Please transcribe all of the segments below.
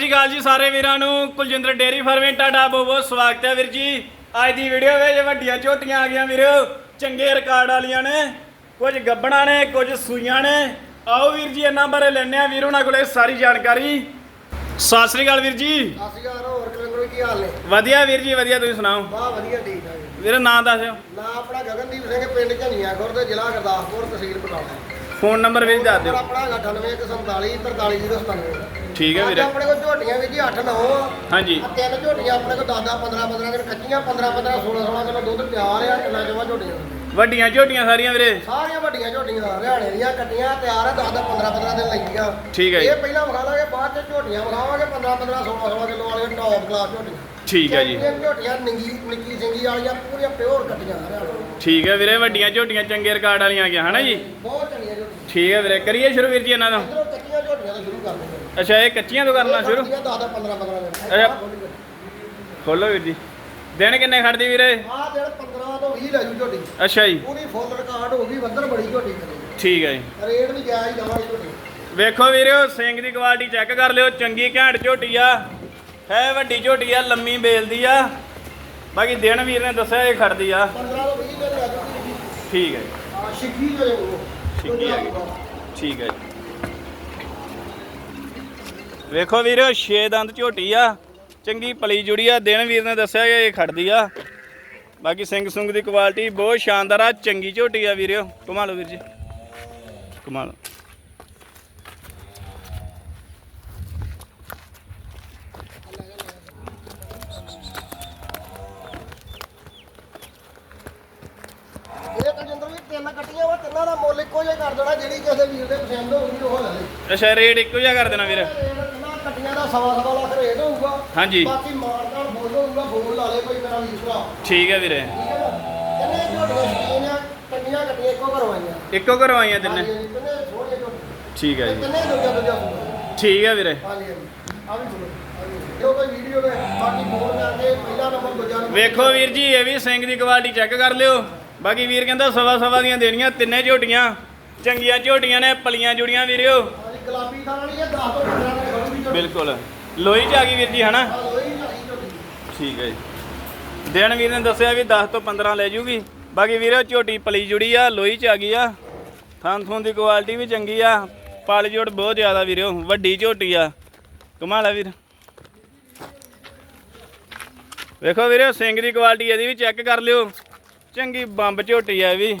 ਸ੍ਰੀ ਅਕਾਲ ਜੀ ਸਾਰੇ ਵੀਰਾਂ ਨੂੰ। ਕੁਲਜਿੰਦਰ ਡੇਰੀ ਫਾਰਮਿੰਗ ਤੁਹਾਡਾ ਬਹੁਤ ਬਹੁਤ ਸਵਾਗਤ ਹੈ ਵੀਰ ਜੀ। ਅੱਜ ਦੀ ਵੀਡੀਓ ਵਿੱਚ ਵੱਡੀਆਂ ਝੋਟੀਆਂ ਆ ਗਈਆਂ ਵੀਰੋ। ਚੰਗੇ ਰਿਕਾਰਡ ਵਾਲੀਆਂ ਨੇ ਕੁਝ ਗੱਬਣਾ ਨੇ ਕੁਝ ਸੂਈਆਂ ਨੇ। ਆਓ ਵੀਰ ਜੀ ਇਹਨਾਂ ਬਾਰੇ ਲੈਣੇ ਆ ਵੀਰ ਉਹਨਾਂ ਕੋਲੇ ਸਾਰੀ ਜਾਣਕਾਰੀ। ਸਤਿ ਸ੍ਰੀ ਅਕਾਲ ਵੀਰ ਜੀ। ਸਤਿ ਸ਼੍ਰੀ ਅਕਾਲ ਹੋਰ ਕਲੰਦਰ ਕੀ ਹਾਲ ਨੇ? ਵਧੀਆ ਵੀਰ ਜੀ ਵਧੀਆ ਤੁਸੀਂ ਸੁਣਾਓ? ਵਾਹ ਵਧੀਆ ਠੀਕ ਠਾਕ। ਵੀਰੇ ਨਾਂ ਦੱਸਿਓ ਨਾਂ ਆਪਣਾ ਗਗਨਦੀਪ ਸਿੰਘ ਪਿੰਡ ਝਨੀਆ ਖੁਰਦ ਜ਼ਿਲ੍ਹਾ ਗੁਰਦਾਸਪੁਰ ਤਹਿਸੀਲ ਬਟਾਲਾ। ਫੋਨ ਨੰਬਰ ਵੀਰ ਦੱਸ ਦਿਓ। ਆਪਣਾ ਹੈਗਾ 9847 43097 ਠੀਕ ਹੈ ਵੀਰੇ। ਆਪਣੇ ਕੋਲ ਝੋਟੀਆਂ ਵੀ ਜੀ 8 9 ਆ ਹਾਂਜੀ ਤਿੰਨ ਝੋਟੀਆਂ ਆਪਣੇ ਕੋਲ 10 10 15 15 ਦਿਨ ਕੱਚੀਆਂ 15 15 16 16 ਕਿਲੋ ਦੁੱਧ ਤਿਆਰ ਆ ਕਿੰਨਾ ਜਮਾ ਝੋਟੀਆਂ। ਵੱਡੀਆਂ ਝੋਟੀਆਂ ਸਾਰੀਆਂ ਵੀਰੇ। ਸਾਰੀਆਂ ਵੱਡੀਆਂ ਝੋਟੀਆਂ ਹਰਿਆਣੇ ਦੀਆਂ ਕੱਟੀਆਂ ਤਿਆਰ ਆ 10 10 15 15 ਦਿਨ ਲੱਗੀਆਂ ਠੀਕ ਹੈ। ਇਹ ਪਹਿਲਾਂ ਵਿਖਾ ਲਾਂਗੇ ਬਾਅਦ ਚ ਝੋਟੀਆਂ ਵਿਖਾਵਾਂਗੇ 15 15 16 16 ਕਿਲੋ ਵਾਲੀਆਂ ਟੌਪ ਕਲਾਸ ਝੋਟੀਆਂ। ਠੀਕ ਹੈ ਜੀ। ਇਹ ਝੋਟੀਆਂ ਨਿੱਗੀ ਨਿੱਕੀ ਸਿੰਗੀ ਵਾਲੀਆਂ ਪੂਰੀਆਂ ਪਿਓਰ ਕੱਟੀਆਂ ਹਰਿਆਣੇ ਠੀਕ ਹੈ ਵੀਰੇ ਵੱਡੀਆਂ ਝੋਟੀਆਂ ਚੰਗੇ ਰਿਕਾਰਡ ਵਾਲੀਆਂ ਆ ਗਈਆਂ ਹਨਾ ਜੀ? ਬਹੁਤ ਚੰਗੀਆਂ ਝੋਟੀਆਂ। ਠੀਕ ਹੈ ਵੀਰੇ ਕਰੀਏ ਸ਼ੁਰੂ ਵੀਰ ਜੀ ਇਹਨਾਂ ਦਾ ਇਧਰੋਂ ਕੱਚੀਆਂ ਝੋਟੀਆਂ ਤੋਂ ਸ਼ੁਰੂ ਕਰਦੇ ਹਾਂ। ਅੱਛਾ ਇਹ ਕੱਚੀਆਂ ਤੋਂ ਕਰਨਾ ਸ਼ੁਰੂ? 10 10 15 15 ਦਿਨ। ਅੱਛਾ। ਖੋਲੋ ਵੀਰ ਜੀ। ਦਿਨ ਕਿੰਨੇ ਖੜਦੀ ਵੀਰੇ? ਆ ਦਿਨ 15 ਤੋਂ 20 ਲੈ ਜੂ ਝੋਟੀ। ਅੱਛਾ ਜੀ। ਪੂਰੀ ਫੁੱਲ ਰਿਕਾਰਡ ਹੋ ਗਈ ਵੱਧਰ ਬੜੀ ਝੋਟੀ ਕਰੇ। ਠੀਕ ਹੈ ਜੀ। ਰੇਟ ਵੀ ਜਾਇਜ਼ ਦਵਾਂਗੇ ਝੋਟੀ। ਵੇਖੋ ਵੀਰਿਓ ਸਿੰਘ ਦੀ ਕੁਆਲਿਟੀ ਚੈੱਕ ਕਰ ਲਿਓ ਚੰਗੀ ਘੈਂਟ ਝੋਟੀ ਆ। ਹੈ ਵੱਡੀ ਝੋਟੀ ਆ ਲੰਮੀ ਬੇਲਦੀ ਆ। ਬਾਕੀ ਦਿਨ ਵੀਰ ਨੇ ਦੱਸਿਆ ਇਹ ਖੜਦੀ ਆ। 15 ਤੋਂ 20 ਦਿਨ ਲੈ ਜੂਗੀ ਠੀਕ ਹੈ ਆ ਜੋ। ਹੈ ਉਹ। ਠੀਕ ਹੈ ਵੇਖੋ ਵੀਰਿਓ ਛੇ ਦੰਦ ਝੋਟੀ ਆ। ਚੰਗੀ ਪਲੀ ਜੁੜੀ ਆ। ਦਿਨ ਵੀਰ ਨੇ ਦੱਸਿਆ ਕਿ ਇਹ ਖੜਦੀ ਆ। ਬਾਕੀ ਸਿੰਘ ਸੁੰਗ ਦੀ ਕੁਆਲਿਟੀ ਬਹੁਤ ਸ਼ਾਨਦਾਰ ਆ। ਚੰਗੀ ਝੋਟੀ ਆ ਵੀਰਿਓ ਘੁਮਾ ਲਓ ਵੀਰ ਜੀ। ਘੁਮਾ ਤਿੰਨ ਕੱਟੀਆਂ ਵਾ ਤਿੰਨਾਂ ਦਾ ਮੁੱਲ ਇੱਕੋ ਜਿਹਾ ਕਰ ਦੇਣਾ ਜਿਹੜੀ ਕਿਸੇ ਵੀਰ ਦੇ ਪਸੰਦ ਹੋਊਗੀ ਉਹ ਲੈ ਲੈ ਅੱਛਾ ਰੇਟ ਇੱਕੋ ਜਿਹਾ ਕਰ ਦੇਣਾ ਵੀਰ। ਇਹਨਾਂ ਕੱਟੀਆਂ ਦਾ ਸਵਾ ਸਵਾ ਲੱਖ ਰੇਟ ਹੋਊਗਾ। ਹਾਂਜੀ। ਬਾਕੀ ਮਾਰਦਾਰ ਬੋਲ ਹੋਊਗਾ ਬੋਲ ਲਾ ਲੇ ਭਾਈ ਮੇਰਾ ਵੀਰ ਭਰਾ। ਠੀਕ ਹੈ ਵੀਰੇ। ਠੀਕ ਹੈ ਨਾ? ਕਿੰਨੇ ਝੋਟੀਆਂ ਸ਼ਕੀਨ ਆ ਕੰਡੀਆਂ ਕੱਟੀਆਂ ਇੱਕੋ ਕਰਵਾਈਆਂ ਇੱਕੋ ਕਰਵਾਈਆਂ ਤਿੰਨੇ? ਹਾਂਜੀ, ਝੋਟੀਆਂ ਠੀਕ ਹੈ ਜੀ। ਦੂਜਾ ਦੂਜਾ। ਠੀਕ ਹੈ ਵੀਰੇ। ਹਾਂਜੀ ਹਾਂਜੀ। ਆ ਵੀ ਸੁਣੋ ਜੋ ਕੋਈ ਵੀਡੀਓ ਦੇ ਬਾਕੀ ਫੋਨ ਕਰਕੇ ਪਹਿਲਾ ਨੰਬਰ ਦੂਜਾ ਨੰਬਰ ਵੇਖੋ ਵੀਰ ਜੀ ਇਹ ਵੀ ਸਿੰਘ ਦੀ ਕੁਆਲਿਟੀ ਚੈੱਕ ਕਰ ਲਿਓ। ਬਾਕੀ ਵੀਰ ਕਹਿੰਦਾ ਸਵਾ ਸਵਾ ਦੀਆਂ ਦੇਣੀਆਂ, ਤਿੰਨੇ ਝੋਟੀਆਂ। ਚੰਗੀਆਂ ਝੋਟੀਆਂ ਨੇ, ਪਲੀਆਂ ਜੁੜੀਆਂ ਵੀਰਿਓ। ਗੁਲਾਬੀ ਥਾਂ ਵਾਲੀ ਹੈ 10 ਤੋਂ 15 ਦਿਨ ਖੜੂਗੀ ਝੋਟੀ ਬਿਲਕੁਲ। ਲੋਈ ਚ ਆ ਗਈ ਵੀਰ ਜੀ, ਹਨਾ? ਆ ਲੋਈ ਲਾਈ ਝੋਟੀ ਠੀਕ ਹੈ ਜੀ। ਦਿਨ ਵੀਰ ਨੇ ਦੱਸਿਆ ਵੀ 10 ਤੋਂ 15 ਲੈ ਜੂਗੀ। ਬਾਕੀ ਵੀਰੋ ਝੋਟੀ ਪਲੀ ਜੁੜੀ ਆ ਲੋਈ ਚ ਆ ਗਈ ਆ। ਥਾਂ ਥੂੰ ਦੀ ਕੁਆਲਿਟੀ ਵੀ ਚੰਗੀ ਆ। ਪਲ ਜੋੜ ਬਹੁਤ ਜ਼ਿਆਦਾ ਵੀਰੋ ਵੱਡੀ ਝੋਟੀ ਆ। ਕਮਾਲ ਆ ਵੀਰ। ਵੇਖੋ ਵੀਰੋ ਸਿੰਘ ਦੀ ਕੁਆਲਿਟੀ ਇਹਦੀ ਵੀ ਚੈੱਕ ਕਰ ਲਿਓ। ਚੰਗੀ ਬੰਬ ਝੋਟੀ ਆ ਵੀ।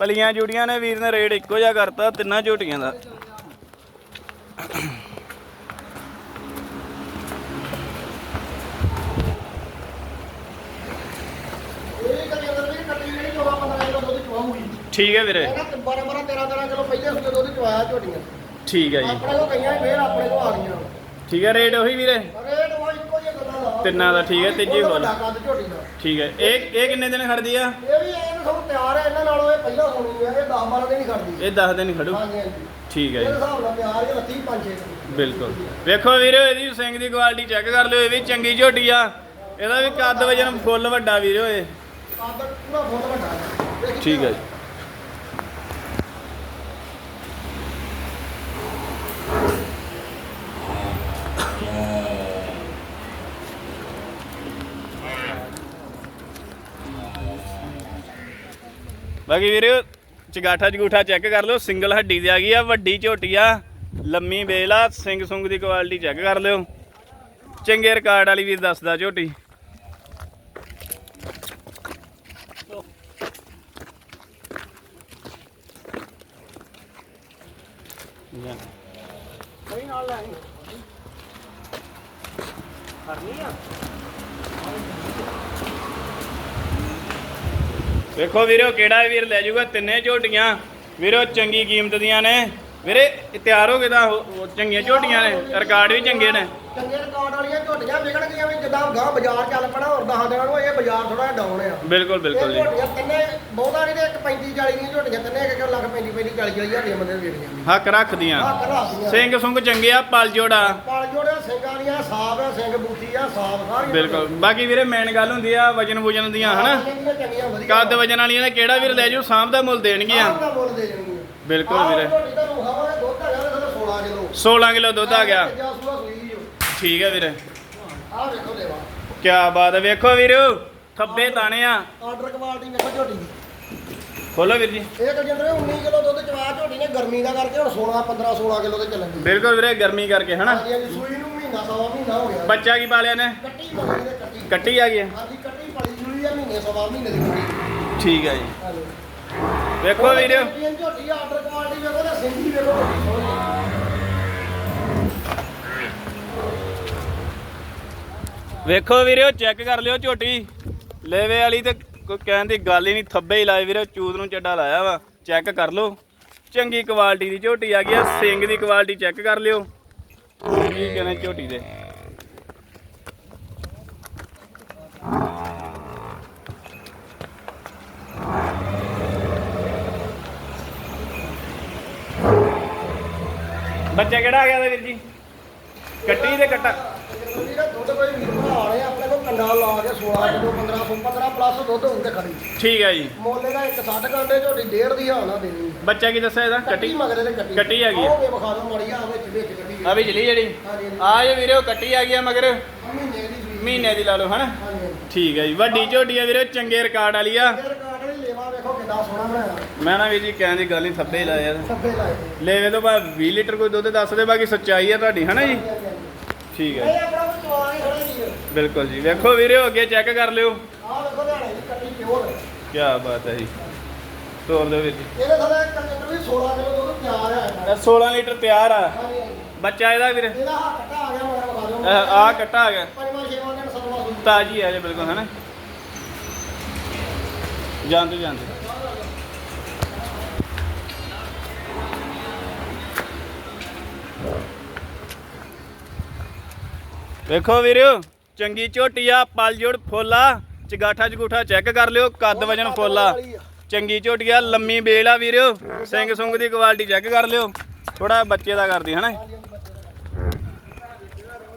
ਪਲੀਆਂ ਜੁੜੀਆਂ ਨੇ ਵੀਰ ਨੇ ਰੇਟ ਇੱਕੋ ਜਿਹਾ ਕਰਤਾ ਤਿੰਨਾਂ ਝੋਟੀਆਂ ਦਾ। ਇਹ ਕਰੀ ਅੰਦਰ ਵੀ ਕੱਟੀ ਜਿਹੜੀ 14 15 ਕਿਲੋ ਦੁੱਧ ਚਵਾਉਗੀ ਠੀਕ ਹੈ ਵੀਰੇ। ਇਹਨਾਂ 12 12 13 13 ਕਿਲੋ ਪਹਿਲੇ ਸੂਏ ਦੁੱਧ ਚਵਾਇਆ ਝੋਟੀਆਂ ਠੀਕ ਹੈ ਜੀ। ਆਪਣੇ ਕੋਲ ਕਈਆਂ ਹੀ ਫੇਰ ਆਪਣੇ ਕੋਲ ਆ ਗਈਆਂ। ਠੀਕ ਹੈ ਰੇਟ ਉਹੀ ਵੀਰੇ ਰੇਟ ਉਹ ਇੱਕੋ ਜਿਹਾ ਗੱਲਾਂ ਦਾ ਤਿੰਨਾਂ ਦਾ ਠੀਕ ਹੈ, ਤੀਜੀ ਫੁੱਲ। ਵੱਡਾ ਕੱਦ ਝੋਟੀ ਦਾ। ਠੀਕ ਹੈ। ਇਹ ਇਹ ਕਿੰਨੇ ਦਿਨ ਖੜਦੀ ਆ? ਇਹ ਵੀ ਇਹ ਸਭ ਤਿਆਰ ਹੈ ਇਹਨਾਂ ਨਾਲੋਂ ਇਹ ਪਹਿਲਾਂ ਹੋਣੀ ਹੈ ਇਹ 10 12 ਦਿਨ ਹੀ ਖੜਦੀ ਇਹ 10 ਦਿਨ ਖੜੂ। ਹਾਂਜੀ ਹਾਂਜੀ। ਠੀਕ ਹੈ ਇਹਦੇ ਜੀ। ਹਿਸਾਬ ਨਾਲ ਤਿਆਰ ਹੈ 30 5 6 ਬਿਲਕੁਲ। ਵੇਖੋ ਵੀਰੋ ਇਹਦੀ ਸਿੰਘ ਦੀ ਕੁਆਲਿਟੀ ਚੈੱਕ ਕਰ ਲਿਓ ਇਹ ਵੀ ਚੰਗੀ ਝੋਟੀ ਆ। ਇਹਦਾ ਵੀ ਕੱਦ ਵਜਨ ਫੁੱਲ ਵੱਡਾ ਵੀਰੋ ਇਹ। ਕੱਦ ਪੂਰਾ ਫੁੱਲ ਵੱਡਾ। ਹੈ ਦੇਖੀ ਠੀਕ ਹੈ ਜੀ। ਬਾਕੀ ਵੀਰੋ, ਚਗਾਠਾ ਜਗੂਠਾ ਚੈੱਕ ਕਰ ਲਿਓ ਸਿੰਗਲ ਹੱਡੀ ਦੀ ਆ ਗਈ ਆ, ਵੱਡੀ ਝੋਟੀ ਆ, ਲੰਮੀ ਬੇਲ ਆ, ਸਿੰਘ ਸੁੰਗ ਦੀ ਕੁਆਲਿਟੀ ਚੈੱਕ ਕਰ ਲਿਓ। ਚੰਗੇ ਰਿਕਾਰਡ ਵਾਲੀ ਵੀਰ ਦੱਸਦਾ ਝੋਟੀ ਕੋਈ ਨਾਲ ਲੈ ਆਈ ਕਰਨੀ ਆ ਵੇਖੋ ਵੀਰੋ ਕਿਹੜਾ ਵੀਰ ਲੈ ਜਾਊਗਾ? ਤਿੰਨੇ ਝੋਟੀਆਂ। ਵੀਰੋ ਚੰਗੀ ਕੀਮਤ ਦੀਆਂ ਨੇ। ਵੀਰੇ ਇਹ ਤਿਆਰ ਹੋ ਗਏ ਤਾਂ ਉਹ- ਉਹ ਚੰਗੀਆਂ ਝੋਟੀਆਂ ਨੇ ਰਿਕਾਰਡ ਵੀ ਚੰਗੇ ਨੇ। ਚੰਗੇ ਰਿਕਾਰਡ ਵਾਲੀਆਂ ਝੋਟੀਆਂ ਵਿਕਣ ਗਈਆਂ ਵੀ ਜਿੱਦਾਂ ਗਾਂ ਬਾਜ਼ਾਰ ਚੱਲ ਪਣਾ ਹੋਰ ਦਸਾਂ ਦਿਨਾਂ ਨੂੰ ਇਹ ਬਾਜ਼ਾਰ ਥੋੜਾ ਡਾਊਨ ਆ। ਬਿਲਕੁਲ ਬਿਲਕੁਲ ਇਹ ਜੀ। ਝੋਟੀਆਂ ਤਿੰਨੇ ਬਹੁਤਾ ਨਹੀਂ ਤੇ ਇੱਕ 35 40 ਦੀਆਂ ਝੋਟੀਆਂ ਤਿੰਨੇ ਇੱਕ ਇੱਕ ਲੱਖ 35 35 40 40 ਹਜ਼ਾਰ ਦੀਆਂ ਬੰਦੇ ਨੂੰ ਦੇਣੀਆਂ ਹੱਕ ਰੱਖਦੀਆਂ। ਆਹ ਸਿੰਘ ਸੁੰਗ ਚੰਗੇ ਆ ਪਲ ਜੋੜਾ। ਪਲ ਜੋੜਿਆ ਸਿੰਘਾਂ ਦੀਆਂ ਸਾਫ਼ ਆ ਸਿੰਘ ਬੂਥੀ ਆ ਸਾਫ਼ ਸਾਰੀ ਬਿਲਕੁਲ। ਬਾਕੀ ਵੀਰੇ ਮੇਨ ਗੱਲ ਹੁੰਦੀ ਆ ਵਜਨ ਵੁਜਨ ਦੀਆਂ ਹਨਾ? ਚੰਗੀਆਂ ਵਧੀਆ। ਕੱਦ ਵਜਨ ਵਾਲੀਆਂ ਨੇ ਕਿਹੜਾ ਵੀਰ ਲੈ ਜਾਊ ਸਾਂਭ ਦਾ ਮੁੱਲ ਦੇਣਗੀਆਂ। ਆਹ ਦਾ ਮੁੱਲ ਦੇ ਜਾਣਗੀਆਂ ਬਿਲਕੁਲ ਵੀਰੇ। ਝੋਟੀ 16 ਕਿਲੋ 16 ਕਿਲੋ ਦੁੱਧ ਆ ਗਿਆ। ਠੀਕ ਹੈ ਵੀਰ। ਆਹ ਵੇਖੋ ਦੇਵਾ। ਕੀ ਬਾਤ ਹੈ ਵੇਖੋ ਵੀਰ ਥੱਬੇ ਤਾਣੇ ਆ। ਆਰਡਰ ਕੁਆਲਿਟੀ ਵੇਖੋ ਝੋਟੀ ਦੀ। ਖੋਲੋ ਵੀਰ ਜੀ। ਇਹ ਕਜਿੰਦਰ 19 ਕਿਲੋ ਦੁੱਧ ਚਵਾ ਝੋਟੀ ਨੇ ਗਰਮੀ ਦਾ ਕਰਕੇ ਹੁਣ 16 15 16 ਕਿਲੋ ਦੇ ਚੱਲਣ ਦੀ। ਬਿਲਕੁਲ ਵੀਰੇ ਗਰਮੀ ਕਰਕੇ ਹਨਾ? ਹਾਂਜੀ ਹਾਂਜੀ ਸੂਈ ਨੂੰ ਮਹੀਨਾ ਸਵਾ ਮਹੀਨਾ ਹੋ ਗਿਆ। ਬੱਚਾ ਕੀ ਪਾਲਿਆ ਨੇ ਕੱਟੀ ਦੇ ਕੱਟੀ ਕੱਟੀ ਆ ਗਈ? ਹਾਂਜੀ ਕੱਟੀ ਪੜੀ ਸੂਈ ਆ ਮਹੀਨੇ ਸਵਾ ਮਹੀਨੇ ਦੀ ਕੱਟੀ। ਠੀਕ ਹੈ ਜੀ। ਵੇਖੋ ਵੀਰ। ਇਹ ਝੋਟੀ ਆਰਡਰ ਕੁਆਲਿਟੀ ਵੇਖੋ ਤੇ ਸਿੰਗੀ ਵੇਖੋ ਵੇਖੋ ਵੀਰੇ ਚੈੱਕ ਕਰ ਲਿਓ ਝੋਟੀ। ਲੇਵੇ ਵਾਲੀ ਤੇ ਕੋਈ ਕਹਿਣ ਦੀ ਗੱਲ ਹੀ ਨਹੀਂ, ਥੱਬੇ ਹੀ ਲਾਏ ਵੀਰੇ, ਚੂਤ ਨੂੰ ਚੱਡਾ ਲਾਇਆ ਵਾ। ਚੈੱਕ ਕਰ ਲਓ। ਚੰਗੀ ਕੁਆਲਿਟੀ ਦੀ ਝੋਟੀ ਆ ਗਈ ਆ ਸਿੰਗ ਦੀ ਕੁਆਲਿਟੀ ਚੈੱਕ ਕਰ ਲਿਓ। ਕੀ ਕਹਿੰਦੇ ਝੋਟੀ ਦੇ। ਬੱਚਾ ਕਿਹੜਾ ਆ ਗਿਆ ਵੀਰ ਜੀ? ਕੱਟੀ ਤੇ ਕੱਟਾ ਜਿਹੜਾ ਦੁੱਧ ਕੋਈ ਵੀਰ ਭਰਾ ਵਾਲੇ ਕੰਡਾ ਲਾ ਕੇ 16 ਕਿਲੋ 15 15 ਪਲੱਸ ਦੁੱਧ ਹੋਊ ਤੇ ਖੜੀ। ਠੀਕ ਹੈ ਜੀ। ਮੋਲੇ ਦਾ ਇੱਕ 60 ਕਾਂਡੇ ਝੋਟੀ ਡੇਢ ਦੀ ਹਾਲ ਆ ਦੇਣੀ। ਬੱਚਾ ਕੀ ਦੱਸਿਆ ਇਹਦਾ? ਕੱਟੀ ਕੱਟੀ? ਮਗਰੇ ਤੇ ਕੱਟੀ। ਕੱਟੀ ਹੈਗੀ ਆ। ਆਓਗੇ ਵਿਖਾ ਦਿਓ ਮਾੜੀ ਆ ਵਿੱਚ ਵਿੱਚ ਕੱਟੀ ਆ ਵੀ ਚਲੀ ਜਿਹੜੀ? ਹਾਂਜੀ ਆ ਜੇ ਵੀਰੇ ਉਹ ਕੱਟੀ ਆ ਗਿਆ ਮਗਰ। ਮਹੀਨੇ ਦੀ ਸੂਈ ਮਹੀਨੇ ਦੀ ਲਾ ਲਓ ਹਨਾ? ਹਾਂਜੀ ਠੀਕ ਹੈ ਜੀ। ਵੱਡੀ ਝੋਟੀ ਆ ਵੀਰੇ ਚੰਗੇ ਰਿਕਾਰਡ ਵਾਲੀ ਆ। ਮੈਂ ਨਾ ਵੀਰ ਜੀ ਕਹਿਣ ਦੀ ਗੱਲ ਨਹੀਂ ਥੱਬੇ ਲਾਇਆ ਯਾਰ ਸੱਬੇ ਲਾਏ। ਨੇ। ਲੈਵੇ ਤੋਂ ਬਾਅਦ 20 ਲੀਟਰ ਕੋਈ ਦੁੱਧ ਦੱਸ ਦੇ ਬਾਕੀ ਸੱਚਾਈ ਆ ਤੁਹਾਡੀ ਹਨਾ ਜੀ। ਠੀਕ ਹੈ ਇਹ ਆਪਣਾ ਕੋਈ ਬਿਲਕੁਲ ਜੀ। ਵੇਖੋ ਵੀਰੇ ਅੱਗੇ ਚੈੱਕ ਕਰ ਲਿਓ। ਆਹ ਵੇਖੋ ਲਿਆਣੇ ਦੀ ਕੱਟੀ ਪਿਓਰ ਕੀ ਬਾਤ ਹੈ ਜੀ। ਤੋਰ ਦਿਓ ਵੀਰ ਜੀ। ਇਹਦੇ ਥੱਲੇ ਕੰਜਰ ਵੀ 16 ਕਿਲੋ ਦੁੱਧ ਤਿਆਰ ਹੈ 16 ਲੀਟਰ ਤਿਆਰ ਆ। ਬੱਚਾ ਇਹਦਾ ਵੀਰੇ? ਇਹਦਾ ਹੱਥ ਕੱਟਾ ਆ ਗਿਆ ਮਗਰ ਵਿਖਾ ਦਿਓ ਆ ਕੱਟਾ ਆ ਗਿਆ। ਪੰਜਵਾਂ ਛੇਵਾਂ ਦਿਨ ਸੱਤਵਾਂ ਤਾਜੀ ਆ ਜੇ ਬਿਲਕੁਲ ਹੈ ਨਾ ਜਾਂਦੇ ਜਾਂਦੇ। ਵੇਖੋ ਵੀਰਿਓ ਚੰਗੀ ਝੋਟੀ ਆ, ਪਲ ਜੋੜ ਫੋਲਾ ਚਗਾਠਾ ਜਗੂਠਾ ਚੈੱਕ ਕਰ ਲਿਓ, ਕੱਦ ਵਜਨ ਫੋਲਾ ਚੰਗੀ ਝੋਟੀ ਆ, ਲੰਮੀ ਬੇਲ ਆ ਵੀਰਿਓ ਸਿੰਘ ਸੁੰਗ ਦੀ ਕੁਆਲਿਟੀ ਚੈੱਕ ਕਰ ਲਿਓ। ਥੋੜਾ ਬੱਚੇ ਦਾ ਕਰਦੀ, ਹਨਾ?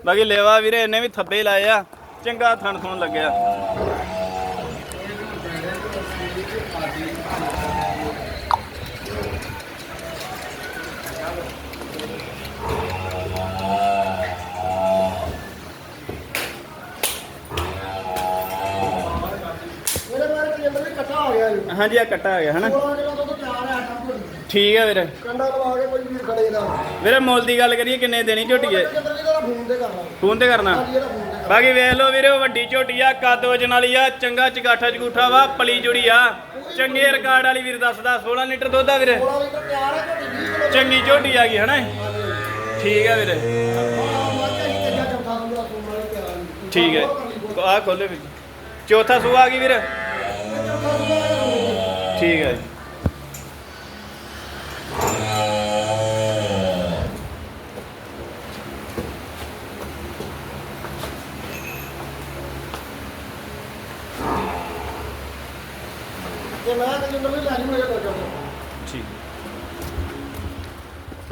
ਬਾਕੀ ਲੇਵਾ ਵੀਰੇ, ਇਹਨੇ ਵੀ ਥੱਬੇ ਲਾਏ ਆ। ਚੰਗਾ ਥਣ ਥਣ ਲੱਗਿਆ। ਹਾਂਜੀ ਆ ਕੱਟਾ ਆ ਗਿਆ ਹਨਾ? 16 ਕਿਲੋ ਦੁੱਧ ਤਿਆਰ ਹੈ ਆਟਾ ਠੀਕ ਹੈ ਵੀਰੇ। ਕੰਡਾ ਲਵਾ ਕੇ ਕੋਈ ਵੀਰ ਖੜੇ ਦਾ ਵੀਰੇ ਮੁੱਲ ਦੀ ਗੱਲ ਕਰੀਏ ਕਿੰਨੇ ਦੇਣੀ ਝੋਟੀ ਹੈ ਵੀ ਦਾ ਫੋਨ ਤੇ ਕਰਨਾ। ਫੋਨ ਤੇ ਕਰਨਾ? ਹਾਂਜੀ ਇਹਦਾ ਫੋਨ ਤੇ ਬਾਕੀ ਵੇਖ ਲਓ ਵੀਰੇ ਵੱਡੀ ਝੋਟੀ ਆ ਕੱਦ ਵਜਨ ਵਾਲੀ ਆ ਚੰਗਾ ਚਗਾਠਾ ਜਗੂਠਾ ਵਾ ਪਲੀ ਜੁੜੀ ਆ। ਚੰਗੇ ਰਿਕਾਰਡ ਵਾਲੀ ਵੀਰ ਦੱਸਦਾ 16 ਲੀਟਰ ਦੁੱਧ ਆ ਵੀਰੇ। 16 ਲੀਟਰ ਤਿਆਰ ਹੈ ਝੋਟੀ 20 ਕਿਲੋ ਚੰਗੀ ਝੋਟੀ ਆ ਗਈ ਹਨਾ? ਠੀਕ ਹੈ ਵੀਰੇ। ਠੀਕ ਹੈ ਆ ਖੋਲੇ ਵੀਰ। ਚੌਥਾ ਸੂਆ ਆ ਗਈ ਵੀਰ। ਠੀਕ ਹੈ ਜੀ। ਜੇ ਮੈਂ ਕੰਜਰ ਵੀ ਲੈ ਜੂ ਮੇਰੇ ਕੋਲ ਜਾਊਂ ਠੀਕ।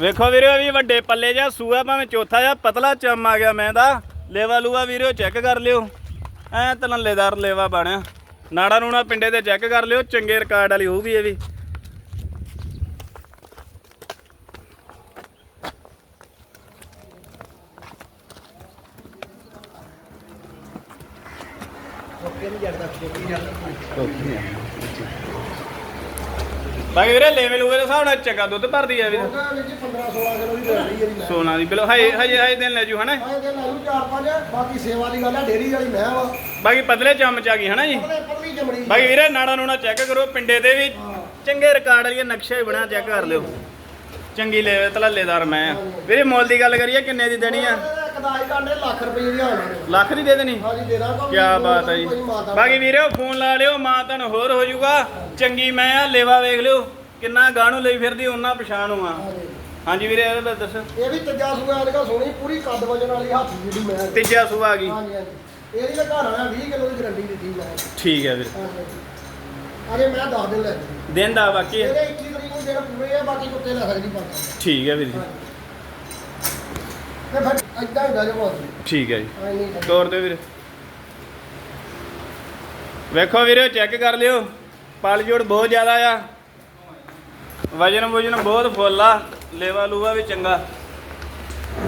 ਵੇਖੋ ਵੀਰੇ ਵੀ ਵੱਡੇ ਪੱਲੇ ਜਾਂ ਸੂਆ ਭਾਵੇਂ ਚੌਥਾ ਜਾਂ ਪਤਲਾ ਚਮ ਆ ਗਿਆ ਮੈਂ ਦਾ। ਲੇਵਾ ਲੂਆ ਵੀਰੇ ਚੈੱਕ ਕਰ ਲਿਓ। ਐ ਤਲੱਲੇਦਾਰ ਲੇਵਾ ਬਣਿਆ। ਨਾੜਾ ਨੂਣਾ ਪਿੰਡੇ ਤੇ ਚੈੱਕ ਕਰ ਲਿਓ ਚੰਗੇ ਰਿਕਾਰਡ ਵਾਲੀ ਹੋਊਗੀ ਇਹ ਵੀ। ਬਾਕੀ ਵੀਰੇ ਲੇਵੇ ਲੂਵੇ ਦੇ ਹਿਸਾਬ ਨਾਲ ਚੰਗਾ ਦੁੱਧ ਭਰਦੀ ਆ ਵੀਰੇ ਉਹਦਾ ਵਿੱਚ 15 16 ਕਿਲੋ ਦੀ ਬੈਠੀ ਜਿਹੜੀ ਮੈਂ ਸੋਨਾ ਦੀ ਬਿਲੋ ਹਜੇ ਹਜੇ ਹਜੇ ਦਿਨ ਲੈ ਜੂ ਹਨਾ? ਚਾਰ ਪੰਜ। ਬਾਕੀ ਸੇਵਾ ਦੀ ਗੱਲ ਹੈ ਡੇਰੀ ਵਾਲੀ ਮੈਂ ਵਾ। ਬਾਕੀ ਪਤਲੇ ਚਮ ਚ ਆ ਗਈ ਹਨਾ ਜੀ? ਬਾਕੀ ਵੀਰੇ ਨਾੜਾ ਨੂਣਾ ਚੈੱਕ ਕਰੋ ਪਿੰਡੇ ਤੇ ਵੀ। ਚੰਗੇ ਰਿਕਾਰਡ ਵਾਲੀ ਨਕਸ਼ਾ ਹੀ ਬਣਿਆ ਚੈੱਕ ਕਰ ਲਿਓ। ਚੰਗੀ ਲੇਵੇ ਤਲੱਲੇਦਾਰ ਮੈਂ ਆ। ਵੀਰੇ ਮੁੱਲ ਦੀ ਗੱਲ ਕਰੀਏ ਕਿੰਨੇ ਦੀ ਦੇਣੀ ਆ? ਕਦਾਈ ਕਾਂਡੇ ਲੱਖ ਰੁਪਏ ਦੀ ਹਾਲ ਲੱਖ ਦੀ ਦੇ ਦੇਣੀ? ਹਾਂਜੀ ਦੇ ਦਾਂਗਾ। ਕੀ ਬਾਤ ਹੈ ਜੀ। ਬਾਕੀ ਵੀਰੇ ਫੋਨ ਲਾ ਲਿਓ ਮਾਂ ਤੁਹਾਨੂੰ ਹੋਰ ਹੋ ਜਾਊਗਾ। ਚੰਗੀ ਮੈਂ ਆ ਲੇਵਾ ਵੇਖ ਲਿਓ ਕਿੰਨਾ ਗਾਣੂ ਲਈ ਫਿਰਦੀ ਉਹਨਾਂ ਪਛਾਣੂ ਆ ਹਾਂਜੀ। ਵੀਰੇ ਇਹਦੇ ਬਾਰੇ ਦੱਸੋ। ਇਹ ਵੀ ਤੱਜਾ ਸੁਗਾ ਇਹਦਾ ਸੋਹਣੀ ਪੂਰੀ ਕੱਦ ਵਜਨ ਵਾਲੀ ਹੱਥ ਜਿਹੜੀ ਮੈਂ। ਤੀਜਾ ਸੂਆ ਆ ਗਈ। ਹਾਂਜੀ ਹਾਂਜੀ। ਇਹਦੀ ਤਾਂ ਘਰ ਵਾਲਾ 20 ਕਿਲੋ ਦੀ ਗਰੰਟੀ ਦਿੱਤੀ ਮੈਂ ਠੀਕ ਹੈ ਵੀਰੇ। ਹਾਂਜੀ। ਅਰੇ ਮੈਂ 10 ਦਿਨ ਲੈ ਲਈ। ਦਿਨ ਦਾ ਬਾਕੀ ਹੈ। ਇਹਦੇ 21 ਤਰੀਕ ਨੂੰ ਜਿਹੜਾ ਪੂਰੇ ਆ ਬਾਕੀ ਕੁੱਤੇ ਲੈ ਸਕਦੀ ਪਾਉਂਦਾ ਠੀਕ ਹੈ ਵੀਰੇ ਜੀ। ਤੇ ਫਿਰ ਇਦਾਂ ਹੀ ਗੱਲ ਬਹੁਤ ਠੀਕ ਹੈ ਜੀ। ਨਹੀਂ ਤੋਰ ਦਿਓ ਵੀਰੇ। ਵੇਖੋ ਵੀਰੇ ਚੈੱਕ ਕਰ ਲਿਓ। ਪਲ ਜੋੜ ਬਹੁਤ ਜ਼ਿਆਦਾ ਆ। ਵਜਨ ਵਜਨ ਬਹੁਤ ਫੁੱਲ ਆ। ਲੇਵਾ ਲੂਆ ਵੀ ਚੰਗਾ।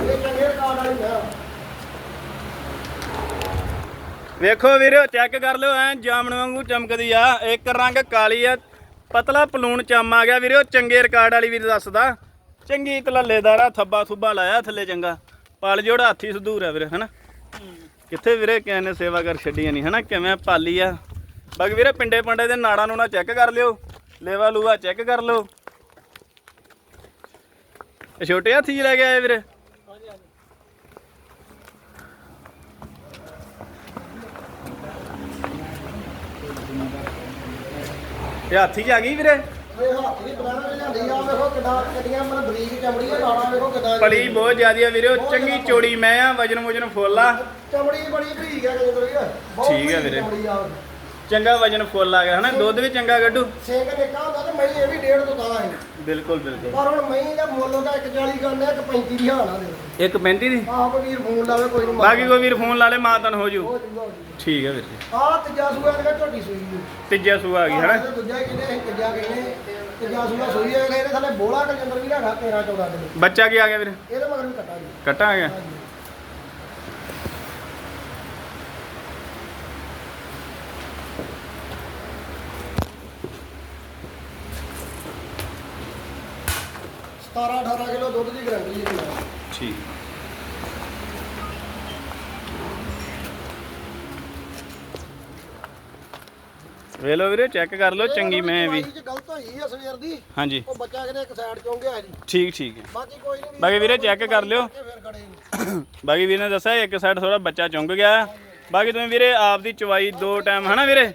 ਇਹ ਚੰਗੇ ਰਿਕਾਰਡ ਵਾਲੀ ਮੈਂ ਵੇਖੋ ਵੀਰ ਚੈੱਕ ਕਰ ਲਿਓ, ਐ ਜਾਮਣ ਵਾਂਗੂ ਚਮਕਦੀ ਆ। ਇੱਕ ਰੰਗ ਕਾਲੀ ਆ, ਪਤਲਾ ਪਲੂਣ ਚਮ ਆ ਗਿਆ ਵੀਰੇ ਉਹ ਚੰਗੇ ਰਿਕਾਰਡ ਵਾਲੀ ਵੀਰ ਦੱਸਦਾ। ਚੰਗੀ ਤਲੱਲੇਦਾਰ ਆ ਥੱਬਾ ਥੁੱਬਾ ਲਾਇਆ ਥੱਲੇ ਚੰਗਾ। ਪਾਲ ਜੋੜਾ ਹਾਥੀ ਸਧੂਰ ਆ ਵੀਰੇ, ਹਨਾ? ਕਿੱਥੇ ਵੀਰੇ, ਕਿਸੇ ਨੇ ਸੇਵਾ ਕਰ ਛੱਡੀ ਨਹੀਂ ਹਨਾ? ਕਿਵੇਂ ਪਾਲੀ ਆ। ਬਾਕੀ ਵੀਰੇ, ਪਿੰਡੇ ਪੰਡੇ ਦੇ ਨਾੜਾਂ ਨੂੰ ਨਾ ਚੈੱਕ ਕਰ ਲਿਓ। ਲੇਵਾ ਲੂਆ ਚੈੱਕ ਕਰ ਲਓ। ਛੋਟੇ ਹਾਥੀ ਲੈ ਕੇ ਆਏ ਵੀਰੇ। ਇਹ ਹਾਥੀ 'ਚ ਆ ਗਈ ਵੀਰੇ? ਇਹ ਹੱਥ ਦੀ ਬਣਾ ਕੇ ਲਿਆਂਦੀ ਆ ਵੇਖੋ ਕਿੱਦਾਂ ਕਿੱਡੀਆਂ ਮਨ ਬਰੀਕ ਚਮੜੀ ਆ ਲਾੜਾ ਵੇਖੋ ਕਿੱਦਾਂ ਪਲੀ ਬਹੁਤ ਜ਼ਿਆਦੀ ਆ ਵੀਰੇ ਉਹ ਚੰਗੀ ਚੋੜੀ ਮੈਂ ਆ ਵਜਨ ਵਜਨ ਫੁੱਲ ਆ। ਚਮੜੀ ਬੜੀ ਬਰੀਕ ਆ ਕਜੰਦਰ ਵੀਰ ਬਹੁਤ ਠੀਕ ਆ ਵੀਰੇ। ਚਮੜੀ ਆ। ਚੰਗਾ ਵਜਨ ਫੁੱਲ ਆ ਗਿਆ ਹਨਾ? ਦੁੱਧ ਵੀ ਚੰਗਾ ਗੱਡੂ ਸਿੰਘ ਨਿੱਕਾ ਹੁੰਦਾ ਤੇ ਮੈਂ ਇਹ ਵੀ ਡੇਢ ਤੋਂ ਤਾਂ ਹੈ ਬਿਲਕੁਲ ਬਿਲਕੁਲ। ਪਰ ਹੁਣ ਮੈਂ ਦਾ ਮੁੱਲ ਉਹਦਾ 140 ਕਰਨਾ ਇੱਕ 35 ਦੀ ਹਾਲ ਆ ਦੇ। ਇੱਕ 35 ਦੀ? ਆਪ ਵੀਰ ਫੋਨ ਲਾਵੇ ਕੋਈ ਨਹੀਂ ਬਾਕੀ ਕੋਈ ਵੀਰ ਫੋਨ ਲਾ ਲੇ ਮਾਂ ਤਨ ਹੋ ਜੂ। ਹੋ ਜੂਗਾ। ਠੀਕ ਹੈ ਵੀਰ ਜੀ। ਆਹ ਤੀਜਾ ਸੂਆ ਇਹਦਾ ਝੋਟੀ ਸੂਈ ਜੀ। ਤੀਜਾ ਸੂਆ ਆ ਗਈ ਹਨਾ? ਆਹ ਦੂਜਾ ਅਸੀਂ ਤੀਜਾ ਕਹਿੰਦੇ। ਤੀਜਾ ਸੂਆ ਸੂਈ ਹੈ ਇਹਦੇ ਥੱਲੇ ਬੋਲਾ ਕਜੰਦਰ ਵੀ ਹੈਗਾ 13 14 ਕਿਲੋ ਬੱਚਾ ਕੀ ਆ ਗਿਆ ਵੀਰ? ਇਹਦੇ ਮਗਰ ਵੀ ਕੱਟਾ ਜੀ। ਕੱਟਾ ਆ ਗਿਆ? ਹਾਂਜੀ ਸਤਾਰਾਂ 18 ਕਿਲੋ ਦੁੱਧ ਦੀ ਗਰੰਟੀ ਹੈ ਜੀ ਠੀਕ। ਵੇ ਲੋ ਵੀਰੇ ਚੈੱਕ ਕਰ ਲਓ ਚੰਗੀ ਮੈਂ ਵੀ। ਗਲਤ ਹੋਈ ਆ ਸਵੇਰ ਦੀ। ਹਾਂਜੀ। ਉਹ ਬੱਚਾ ਕਿਤੇ ਇੱਕ ਸਾਈਡ ਚੋਂ ਗਿਆ ਜੀ। ਠੀਕ ਠੀਕ ਹੈ। ਬਾਕੀ ਕੋਈ ਨਹੀਂ ਬਾਕੀ ਵੀਰੇ check ਕਰ ਲਿਓ। ਫਿਰ ਖੜੇ ਜੀ। ਬਾਕੀ ਵੀਰ ਨੇ ਦੱਸਿਆ ਇੱਕ ਸਾਈਡ ਥੋੜਾ ਬੱਚਾ ਚੁੰਗ ਗਿਆ। ਬਾਕੀ ਤੁਸੀਂ ਵੀਰੇ ਆਪ ਦੀ ਚਵਾਈ ਦੋ ਟਾਈਮ ਹਨਾ ਵੀਰੇ?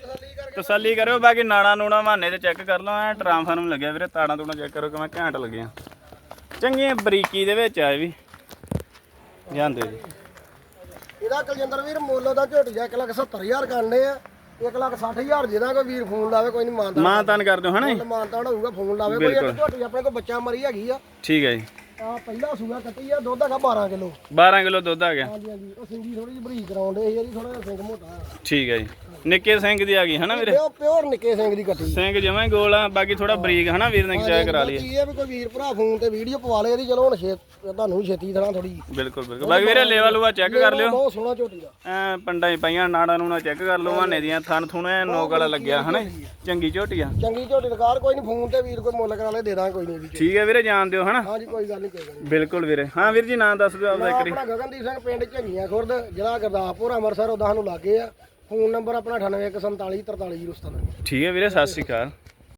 ਤਸੱਲੀ ਕਰਿਓ ਬਾਕੀ ਨਾੜਾ ਨੂਣਾ ਮਾਨੇ ਤੇ ਚੈੱਕ ਕਰ ਲਓ ਐ ਟਰਾਂਸਫਾਰਮ ਲੱਗਿਆ ਵੀਰੇ ਤਾੜਾਂ ਤੂੜਾਂ ਚੈੱਕ ਕਰੋ ਕਿਵੇਂ ਘੈਂਟ ਲੱਗੀਆਂ। ਚੰਗੀਆਂ ਬਰੀਕੀ ਦੇ ਵਿੱਚ ਆਏ ਵੀ। ਜਾਂਦੇ ਜੀ। ਇਹਦਾ ਕੁਲਜਿੰਦਰ ਵੀਰ ਮੁੱਲ ਦਾ ਝੋਟੀ ਜਾ 170000 ਕਰਨੇ ਆ। 160000 ਜਿਹਦਾ ਕੋਈ ਵੀਰ ਫੋਨ ਲਾਵੇ ਕੋਈ ਨਹੀਂ ਮੰਨਦਾ ਮਾਂ ਤਨ ਕਰ ਦਿਓ ਹਨਾ ਜੀ? ਮੁੱਲ ਮਾਨਤਾ ਹੋਊਗਾ ਫੋਨ ਲਾਵੇ। ਕੋਈ ਇੱਕ। ਝੋਟੀ ਆਪਣੇ ਕੋਲ ਬੱਚਾ ਮਰੀ ਹੈਗੀ ਆ। ਠੀਕ ਹੈ ਜੀ। ਆ ਪਹਿਲਾ ਸੂਆ ਕੱਟੀ ਆ ਦੁੱਧ ਹੈਗਾ 12 ਕਿਲੋ। 12 ਕਿਲੋ ਦੁੱਧ ਆ ਗਿਆ। ਹਾਂਜੀ ਹਾਂਜੀ। ਉਹ ਸਿੰਗੀ ਥੋੜੀ ਜਿਹੀ ਬਰੀਕ ਕਰਾਉਂਦੇ ਸੀ ਇਹਦੀ ਥੋੜਾ ਜਿਹਾ ਸਿੰਘ ਮੋਟਾ। ਆ ਠੀਕ ਹੈ ਜੀ। ਨਿੱਕੇ ਸਿੰਘ ਦੀ ਆ ਗਈ ਹਨਾ ਵੀਰੇ? ਪਿਓ ਪਿਓਰ ਨਿੱਕੇ ਸਿੰਘ ਦੀ ਕੱਟੀ। ਸਿੰਘ ਹੀ ਗੋਲ ਆ ਬਾਕੀ ਥੋੜਾ ਬਰੀਕ ਹਨਾ ਵੀਰ ਨੇ ਚੈੱਕ ਕਰਾ ਲਈ ਇਹ ਵੀ ਕੋਈ ਵੀਰ ਭਰਾ ਫੋਨ ਤੇ ਵੀਡੀਓ ਪਵਾ ਲੇ ਇਹਦੀ ਚਲੋ ਹੁਣ ਛੇ ਤੁਹਾਨੂੰ ਛੇਤੀ ਥਣਾ ਥੋੜੀ ਬਿਲਕੁਲ ਬਿਲਕੁਲ। ਬਾਕੀ ਵੀਰੇ ਲੈਵਲ ਲੂਆ ਚੈੱਕ ਕਰ ਲਿਓ। ਬਹੁਤ ਸੋਹਣਾ ਝੋਟੀ ਦਾ। ਐ ਪੰਡਾਂ 'ਚ ਪਈਆਂ ਨਾੜਾਂ ਨੂੰ ਨਾ ਚੈੱਕ ਕਰ ਲਓ ਮਾਨੇ ਦੀਆਂ ਥਣ ਥੁਣ ਐ ਨੋਕ ਵਾਲਾ ਲੱਗਿਆ ਹਨਾ? ਚੰਗੀ ਝੋਟੀ ਆ। ਚੰਗੀ ਝੋਟੀ ਦਕਾਰ ਕੋਈ ਨਹੀਂ ਫੋਨ ਤੇ ਵੀਰ ਕੋਈ ਮੁੱਲ ਕਰਾ ਲੇ ਦੇ ਦਾਂ ਕੋਈ ਨਹੀਂ ਠੀਕ ਹੈ ਵੀਰੇ ਜਾਣ ਦਿਓ ਹਨਾ? ਹਾਂਜੀ ਕੋਈ ਗੱਲ ਨਹੀਂ ਕੋਈ ਗੱਲ ਬਿਲਕੁਲ ਵੀਰੇ। ਹਾਂ ਵੀਰ ਜੀ ਨਾਂ ਦੱਸ ਦਿਓ ਆਪਦਾ ਇੱਕ ਵਾਰੀ। ਆਪਣਾ ਗਗਨਦੀਪ ਸਿੰਘ ਪਿੰਡ ਝੰਗੀਆਂ ਖੁਰਦ ਜ਼ਿਲ੍ਹਾ ਗੁਰਦਾਸਪੁਰ ਅੰਮ੍ਰਿਤਸਰ ਉਹਦਾ ਸਾਨੂੰ ਲਾਗੇ ਆ। ਫੋਨ ਨੰਬਰ ਆਪਣਾ 9814433047 ਠੀਕ ਹੈ ਵੀਰੇ ਸਤਿ ਸ਼੍ਰੀ ਅਕਾਲ।